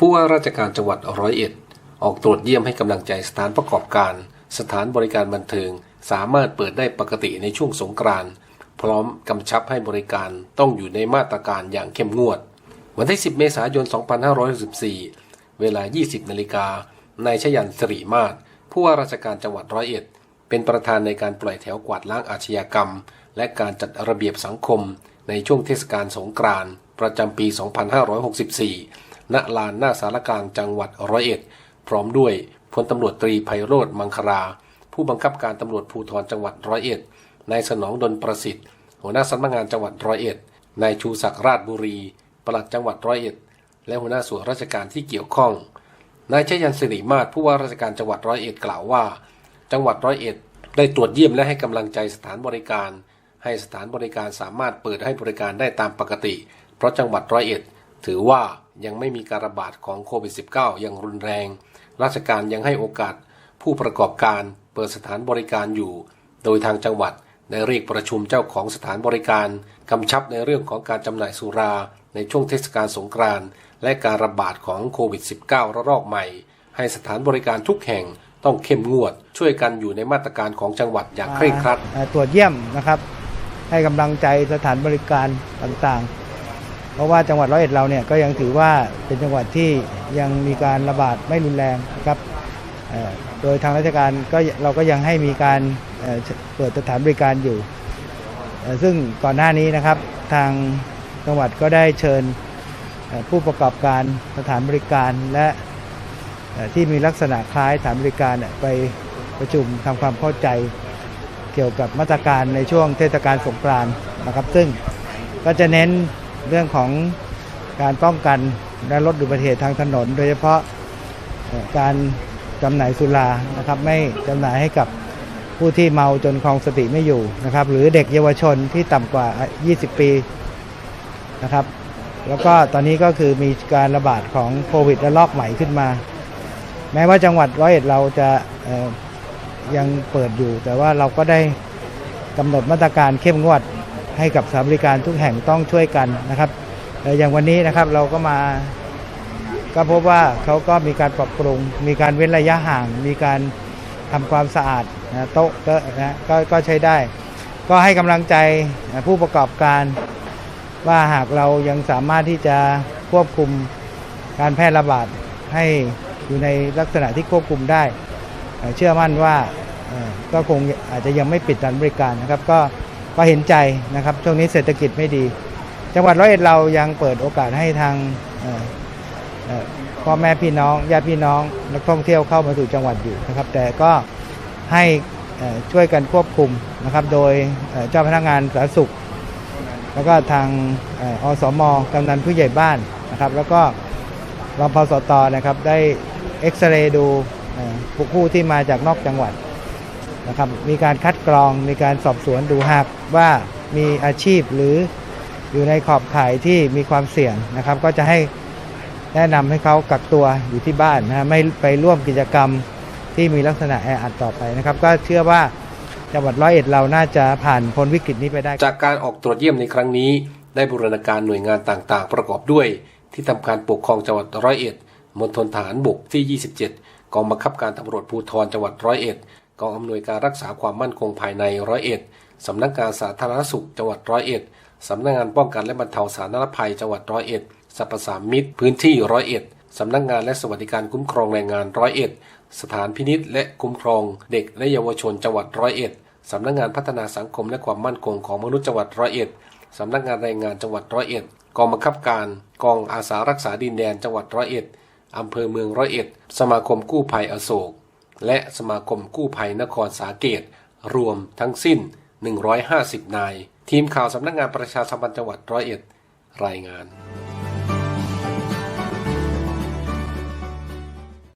ผู้ว่าราชการจังหวัดร้อยเอ็ดออกตรวจเยี่ยมให้กำลังใจสถานประกอบการ สถานบริการบันเทิง สามารถเปิดได้ปกติในช่วงสงกรานต์พร้อมกำชับให้บริการต้องอยู่ในมาตรการอย่างเข้มงวด วันที่ 10 เมษายน 2564 เวลา 20นาฬิกานายชยันสิริมาศผู้ว่าราชการจังหวัดร้อยเอ็ด เป็นประธานในการปล่อยแถวกวาดล้างอาชญากรรม และการจัดระเบียบสังคมในช่วงเทศกาลสงกรานต์ประจำปี 2564 ณลานหน้าสารกลางจังหวัดร้อยเอ็ด พร้อมด้วยพลตำรวจตรีไพโรธมังครา ผู้บังคับการตำรวจภูธรจังหวัดร้อยเอ็ดนายสนองดลประสิทธิ์ หัวหน้าสำนักงานจังหวัดร้อยเอ็ดนายชูศักดิ์ราชบุรีปลัดจังหวัดร้อยเอ็ด และหัวหน้าส่วนราชการที่เกี่ยวข้อง นายชยันสิริมาศผู้ว่าราชการจังหวัดร้อยเอ็ดกล่าวว่า จังหวัดร้อยเอ็ดได้ตรวจเยี่ยมและให้กำลังใจสถานบริการ ให้สถานบริการสามารถเปิดให้บริการได้ตามปกติ เพราะจังหวัดร้อยเอ็ด ถือว่ายังไม่มีการระบาดของโควิด -19 อย่างรุนแรง ราชการยังให้โอกาสผู้ประกอบการเปิดสถานบริการอยู่ โดยทางจังหวัดได้เรียกประชุมเจ้าของสถานบริการกำชับในเรื่องของการจำหน่ายสุราในช่วงเทศกาลสงกรานต์และการระบาดของโควิด -19 ระลอกใหม่ ให้สถานบริการทุกแห่งต้องเข้มงวด ช่วยกันอยู่ในมาตรการของจังหวัดอย่างเคร่งครัดตรวจเยี่ยมนะครับ ให้กำลังใจสถานบริการต่างๆ เพราะว่าจังหวัดร้อยเอ็ดเราเนี่ยก็ยังถือว่าเป็นจังหวัดที่ยังมีการระบาดไม่รุนแรงนะครับโดยทางราชการก็เราก็ยังให้มีการเเปิดสถานบริการอยู่ ซึ่งก่อนหน้านี้นะครับทางจังหวัดก็ได้เชิญผู้ประกอบการสถานบริการและที่มีลักษณะคล้ายสถานบริการไปประชุมทำความเข้าใจเกี่ยวกับมาตรการในช่วงเทศกาลสงกรานต์นะครับ ซึ่งก็จะเน้น เรื่องของการป้องกันและลดอุบัติเหตุทางถนน โดยเฉพาะการจำหน่ายสุรานะครับไม่จำหน่ายให้กับผู้ที่เมาจนคลองสติไม่อยู่นะครับ หรือเด็กเยาวชนที่ต่ำกว่า 20 ปีนะครับ แล้วก็ตอนนี้ก็คือมีการระบาดของโควิดระลอกใหม่ขึ้นมา แม้ว่าจังหวัดร้อยเอ็ดเราจะยังเปิดอยู่ แต่ว่าเราก็ได้กำหนดมาตรการเข้มงวด ให้กับสถานบริการทุกแห่งต้องช่วยกันนะครับอย่างวันนี้นะครับเราก็มาก็พบว่าเขาก็มีการปรับปรุง มีการเว้นระยะห่าง มีการทำความสะอาดนะโต๊ะนะก็ก็ใช้ได้ ก็ให้กำลังใจนะผู้ประกอบการว่าหากเรายังสามารถที่จะควบคุมการแพร่ระบาดให้อยู่ในลักษณะที่ควบคุมได้ เชื่อมั่นว่าก็คงอาจจะยังไม่ปิดการบริการนะครับ ก็ ก็เห็นใจนะครับ ช่วงนี้เศรษฐกิจไม่ดี จังหวัดร้อยเอ็ดเรายังเปิดโอกาสให้ทางพ่อแม่พี่น้องญาติพี่น้องนักท่องเที่ยวเข้ามาสู่จังหวัดอยู่นะครับ แต่ก็ให้ช่วยกันควบคุมนะครับ โดยเจ้าพนักงานสาธารณสุข แล้วก็ทางเอ่ออสมกำนันผู้ใหญ่บ้านนะครับ แล้วก็รพสตนะครับได้เอ็กซเรย์ดูผู้ผู้ที่มาจากนอกจังหวัด นะครับมีการคัดกรองมีการสอบสวนดูหากว่ามีอาชีพหรืออยู่ในขอบข่ายที่มีความเสี่ยงนะครับ ก็จะให้แนะนำให้เขากักตัวอยู่ที่บ้านนะฮะไม่ไปร่วมกิจกรรมที่มีลักษณะแออัดต่อไปนะครับ ก็เชื่อว่าจังหวัดร้อยเอ็ดเราน่าจะผ่านพ้นวิกฤตนี้ไปได้ จากการออกตรวจเยี่ยมในครั้งนี้ ได้บูรณาการหน่วยงานต่างๆ ประกอบด้วย ที่ทำการปกครองจังหวัดร้อยเอ็ดมณฑลฐานบกที่ 27กองบังคับการตำรวจภูธรจังหวัดร้อยเอ็ด กองอำนวยการรักษาความมั่นคงภายในร้อยเอ็ดสำนักงานสาธารณสุขจังหวัดร้อยเอ็ดสำนักงานป้องกันและบรรเทาสาธารณภัยจังหวัดร้อยเอ็ดสรรพสามิตพื้นที่ร้อยเอ็ดสำนักงานและสวัสดิการคุ้มครองแรงงานร้อยเอ็ดสถานพินิษและคุ้มครองเด็กและเยาวชนจังหวัดร้อยเอ็ดสำนักงานพัฒนาสังคมและความมั่นคงของมนุษย์จังหวัดร้อยเอ็ดสำนักงานแรงงานจังหวัดร้อยเอ็ดกองบังคับการ กองอาสารักษาดินแดนจังหวัดร้อยเอ็ดอำเภอเมืองร้อยเอ็ด สมาคมกู้ภัยอโศก และสมาคมกู้ภัยนครสาเกต รวมทั้งสิ้น 150 นาย ทีมข่าวสำนักงานประชาสัมพันธ์จังหวัดร้อยเอ็ด รายงาน